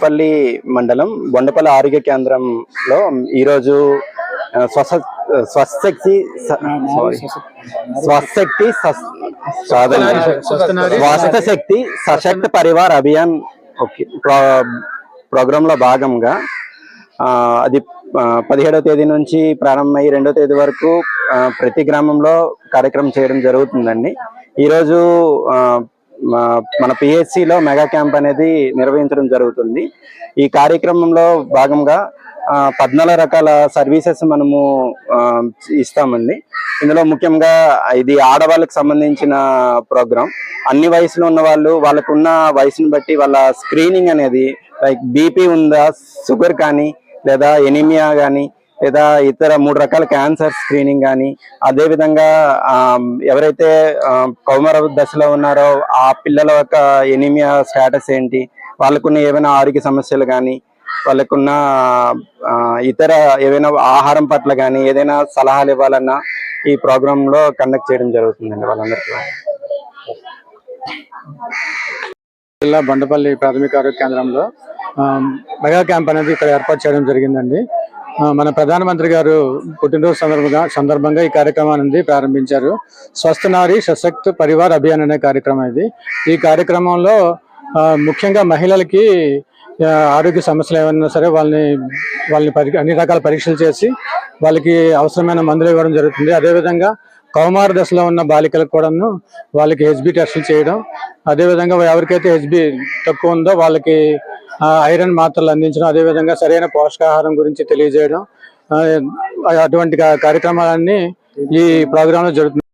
పల్లి మండలం బొండపల్లి ఆరోగ్య కేంద్రంలో ఈరోజు స్వస స్వశక్తి స్వశక్తి. స్వస్థ శక్తి సశక్త పరివార్ అభియాన్ ఓకే ప్రోగ్రామ్లో భాగంగా ఆ, అది పదిహేడవ తేదీ నుంచి ప్రారంభమై రెండో తేదీ వరకు ప్రతి గ్రామంలో కార్యక్రమం చేయడం జరుగుతుందండి. ఈరోజు మన పిహెచ్సిలో మెగా క్యాంప్ అనేది నిర్వహించడం జరుగుతుంది. ఈ కార్యక్రమంలో భాగంగా పద్నాలుగు రకాల సర్వీసెస్ మనము ఇస్తామండి. ఇందులో ముఖ్యంగా ఇది ఆడవాళ్ళకి సంబంధించిన ప్రోగ్రాం అన్ని వయసులో ఉన్న వాళ్ళు వాళ్ళకున్న వయసుని బట్టి వాళ్ళ స్క్రీనింగ్ అనేది లైక్ బీపీ ఉందా షుగర్ కానీ లేదా ఎనిమియా కానీ లేదా ఇతర మూడు రకాల క్యాన్సర్ స్క్రీనింగ్ కానీ అదేవిధంగా ఎవరైతే కౌమర దశలో ఉన్నారో ఆ పిల్లల యొక్క ఎనిమియా స్టేటస్ ఏంటి వాళ్ళకున్న ఏమైనా ఆరోగ్య సమస్యలు కానీ వాళ్ళకున్న ఇతర ఏవైనా ఆహారం పట్ల కానీ ఏదైనా సలహాలు ఇవ్వాలన్నా ఈ ప్రోగ్రాంలో కండక్ట్ చేయడం జరుగుతుందండి వాళ్ళందరికీ. జిల్లా బండపల్లి ప్రాథమిక ఆరోగ్య కేంద్రంలో మెగా క్యాంప్ అనేది ఇక్కడ ఏర్పాటు చేయడం జరిగిందండి. మన ప్రధానమంత్రి గారు పుట్టినరోజు సందర్భంగా సందర్భంగా ఈ కార్యక్రమాన్ని ప్రారంభించారు. స్వస్థ నారి సశక్త్ పరివార్ అభియాన్ అనే కార్యక్రమం ఇది. ఈ కార్యక్రమంలో ముఖ్యంగా మహిళలకి ఆరోగ్య సమస్యలు ఏమైనా సరే వాళ్ళని వాళ్ళని పరి అన్ని రకాల పరీక్షలు చేసి వాళ్ళకి అవసరమైన మందులు ఇవ్వడం జరుగుతుంది. అదేవిధంగా కౌమార దశలో ఉన్న బాలికలకు కూడాను వాళ్ళకి హెచ్బి టెస్టులు చేయడం. అదేవిధంగా ఎవరికైతే హెచ్బి తక్కువ ఉందో వాళ్ళకి ఐరన్ మాత్రలు అందించడం అదేవిధంగా సరైన పోషకాహారం గురించి తెలియజేయడం అటువంటి కార్యక్రమాలన్నీ ఈ ప్రోగ్రాంలో జరుగుతుంది